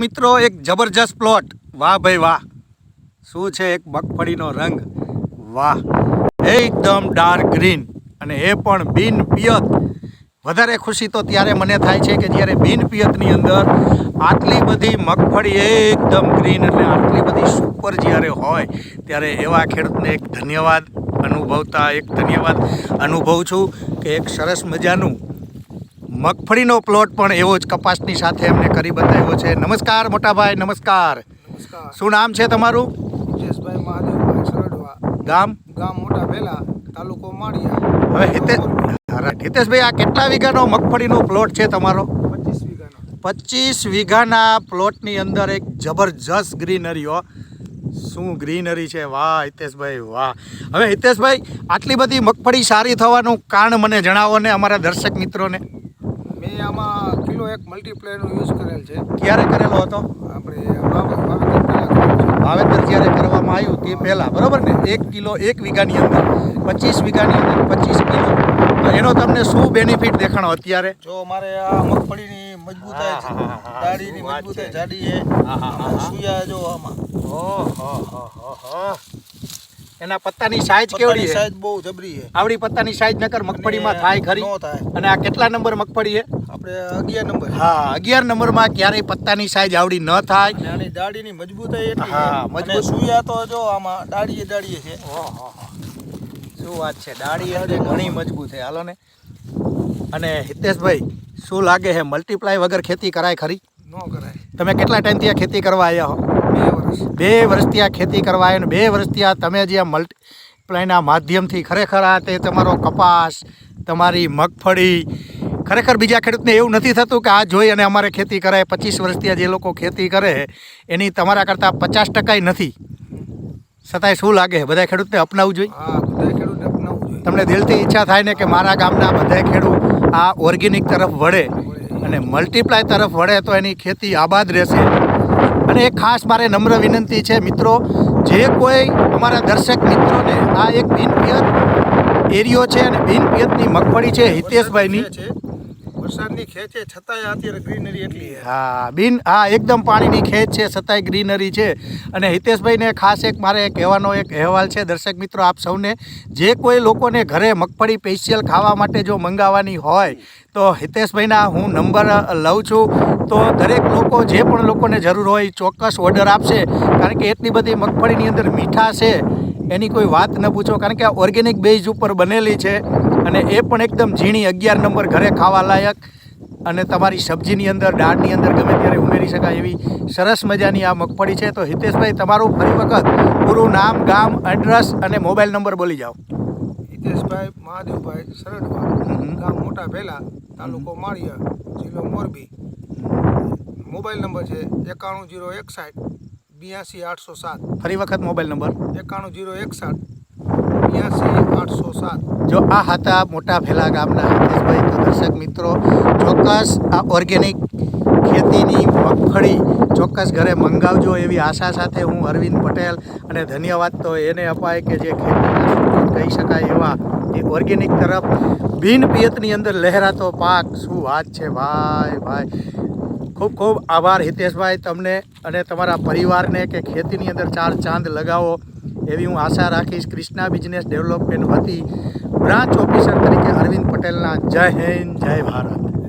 મિત્રો, એક જબરજસ્ત પ્લોટ વાહ ભાઈ વાહ. શું છે એક મગફળીનો રંગ? વાહ. એકદમ ડાર્ક ગ્રીન અને એ પણ બિન પિયત. વધારે ખુશી તો ત્યારે મને થાય છે કે જ્યારે બિન પિયતની અંદર આટલી બધી મગફળી એકદમ ગ્રીન એટલે આટલી બધી સુપર જ્યારે હોય, ત્યારે એવા ખેડૂતને એક ધન્યવાદ અનુભવતા, એક ધન્યવાદ અનુભવું છું કે એક સરસ મજાનું મગફળીનો પ્લોટ પણ એવો જ કપાસની સાથે એમને કરી બતાવ્યો છે. નમસ્કાર મોટાભાઈ નમસ્કાર. શું નામ છે તમારું? હિતેશભાઈ મહાદેવભાઈ સરડવા. ગામ? ગામ મોટા ભેલા તાલુકો માળિયા. હવે હિતેશ હિતેશભાઈ આ કેટલા વીઘાનો મગફળીનો પ્લોટ છે તમારો? પચીસ વીઘાનો. પચીસ વીઘાના પ્લોટની અંદર એક જબરજસ્ત ગ્રીનરીઓ શું ગ્રીનરી છે? વાહ હિતેશભાઈ વાહ. હવે હિતેશભાઈ આટલી બધી મગફળી સારી થવાનું કારણ મને જણાવો ને અમારા દર્શક મિત્રોને. મેં આમાં કિલો એક મલ્ટીપ્લેયરનો યુઝ કરેલ છે. ક્યારે કરેલો હતો? આપણે વાવેતર જ્યારે કરવામાં આવ્યું તે પહેલાં બરાબર ને? એક કિલો એક વીઘાની અંદર પચીસ વીઘાની અંદર પચીસ કિલો. એનો તમને શું બેનિફિટ દેખાણો અત્યારે? જો મારે આ મગફળીની મજબૂતાઈ હા, હા, હા, હા. વાત મજબૂતાઈ જાડી છે. હા, હા, હા, આમાં હા. સુયા જો આમાં. ઓહો એના પત્તાની સાઈઝ કેવડી છે? સાઈઝ બહુ જબરી છે. આવડી પત્તાની સાઈઝ નકર મગફળીમાં થાય ખરી. અને આ કેટલા નંબર મગફળી છે? આપણે અગિયાર નંબર. હા અગિયાર નંબરમાં ક્યારેય પત્તાની સાઈઝ આવડી ન થાય. અને દાડીની મજબૂતાઈ એટલી હા. મજબૂત. સુયા તો જો આમાં દાડીએ દાડીએ છે. શું વાત છે? દાડી એટલે ઘણી મજબૂત છે. હાલો ને. અને હિતેશભાઈ શું લાગે છે? મલ્ટીપ્લાય વગર ખેતી કરાય ખરી? ન કરાય. તમે કેટલા ટાઈમથી આ ખેતી કરવા આવ્યા હો? બે વર્ષથી આ ખેતી કરવા આવ્યા બે વર્ષથી આ તમે જે આ મલ્ટીપ્લાયના માધ્યમથી ખરેખર આ તે તમારો કપાસ તમારી મગફળી ખરેખર બીજા ખેડૂતને એવું નથી થતું કે આ જોઈ અને અમારે ખેતી કરાય પચીસ વર્ષથી આ જે લોકો ખેતી કરે એની તમારા કરતાં પચાસ ટકાય નથી. છતાંય શું લાગે? બધા ખેડૂતને અપનાવવું જોઈએ? બધા ખેડૂતને અપનાવવું જોઈએ. તમને દિલથી ઈચ્છા થાય ને કે મારા ગામના બધા ખેડૂત આ ઓર્ગેનિક તરફ વળે અને મલ્ટીપ્લાય તરફ વળે તો એની ખેતી આબાદ રહેશે. અને એક ખાસ મારે નમ્ર વિનંતી છે, મિત્રો, જે કોઈ અમારા દર્શક મિત્રોને આ એક બિનપિયત એરિયો છે અને બિનપિયતની મગફળી છે હિતેશભાઈની વરસાદની ખેંચ છે. છતાંય અત્યારે ગ્રીનરી એટલી હા, બિન હા, એકદમ પાણીની ખેંચ છે, છતાંય ગ્રીનરી છે. અને હિતેશભાઈને ખાસ એક મારે કહેવાનો એક અહેવાલ છે, દર્શક મિત્રો, આપ સૌને જે કોઈ લોકોને ઘરે મગફળી સ્પેશિયલ ખાવા માટે જો મંગાવવાની હોય, તો હિતેશભાઈના હું નંબર લઉં છું. તો દરેક લોકો, જે પણ લોકોને જરૂર હોય ચોક્કસ ઓર્ડર આપશે. કારણ કે એટલી બધી મગફળીની અંદર મીઠા છે. એની કોઈ વાત ન પૂછો. કારણ કે આ ઓર્ગેનિક બેઝ ઉપર બનેલી છે. અને એ પણ એકદમ ઝીણી અગિયાર નંબર ઘરે ખાવા લાયક. અને તમારી સબ્જીની અંદર દાળની અંદર ગમે ત્યારે ઉમેરી શકાય એવી સરસ મજાની આ મગફળી છે. તો હિતેશભાઈ તમારું ફરી વખત પૂરું નામ ગામ એડ્રેસ અને મોબાઈલ નંબર બોલી જાઓ. હિતેશભાઈ મહાદેવભાઈ સરડવા ગામ મોટા ભેલા તાલુકો માળિયા જિલ્લો મોરબી. મોબાઈલ નંબર છે એકાણું જીરો એકસાઠ બ્યાસી આઠસો સાત. ફરી વખત મોબાઈલ નંબર એકાણું જીરો એકસાઠ જો આ હતા મોટા ભેલા ગામના હિતેશભાઈ તો દર્શક મિત્રો, ચોક્કસ આ ઓર્ગેનિક ખેતીની મગફળી ચોક્કસ ઘરે મંગાવજો એવી આશા સાથે હું અરવિંદ પટેલ અને ધન્યવાદ તો એને અપાય કે જે ખેતીના કહી શકાય એવા એ ઓર્ગેનિક તરફ બિન પિયતની અંદર લહેરાતો પાક. શું વાત છે? ભાઈ ભાઈ. ખૂબ ખૂબ આભાર હિતેશભાઈ તમને અને તમારા પરિવારને કે ખેતીની અંદર ચાર ચાંદ લગાવો એવી હું આશા રાખીશ. ક્રિષ્ના બિઝનેસ ડેવલપમેન્ટ વતી બ્રાન્ચ ઓફિસર તરીકે અરવિંદ પટેલના જય હિન્દ જય ભારત.